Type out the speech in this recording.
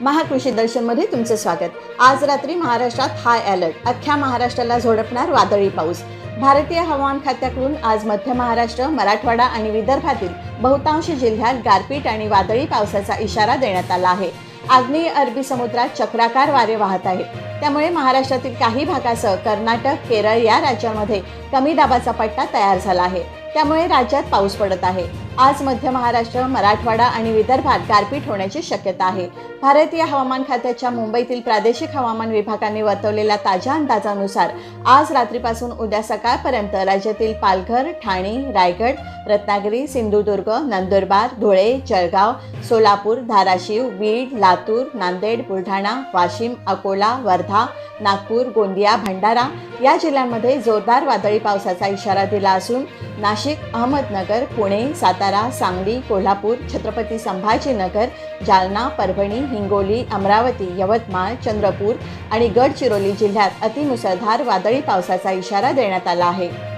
महाकृषी दर्शनमध्ये तुमचं स्वागत. आज रात्री महाराष्ट्रात हाय अलर्ट अख्ख्या महाराष्ट्राला झोडपणार वादळी पाऊस. भारतीय हवामान खात्याकडून आज मध्य महाराष्ट्र मराठवाडा आणि विदर्भातील बहुतांश जिल्ह्यात गारपीट आणि वादळी पावसाचा इशारा देण्यात आला आहे. आग्नेय अरबी समुद्रात चक्राकार वारे वाहत आहेत. त्यामुळे महाराष्ट्रातील काही भागासह कर्नाटक केरळ या राज्यांमध्ये कमी दाबाचा पट्टा तयार झाला आहे. त्यामुळे राज्यात पाऊस पडत आहे. आज मध्य महाराष्ट्र मराठवाडा आणि विदर्भात गारपीट होण्याची शक्यता आहे. भारतीय हवामान खात्याच्या मुंबईतील प्रादेशिक हवामान विभागाने वर्तवलेल्या ताज्या अंदाजानुसार आज रात्रीपासून उद्या सकाळपर्यंत राज्यातील पालघर ठाणे रायगड रत्नागिरी सिंधुदुर्ग नंदुरबार धुळे जळगाव सोलापूर धाराशिव बीड लातूर नांदेड बुलढाणा वाशिम अकोला वर्धा नागपूर गोंदिया भंडारा या जिल्ह्यांमध्ये जोरदार वादळी पावसाचा इशारा दिला असून नाशिक अहमदनगर पुणे सातारा सांगली कोल्हापूर छत्रपती संभाजीनगर जालना परभणी हिंगोली अमरावती यवतमाळ चंद्रपूर आणि गडचिरोली जिल्ह्यात अतिमुसळधार वादळी पावसाचा इशारा देण्यात आला आहे.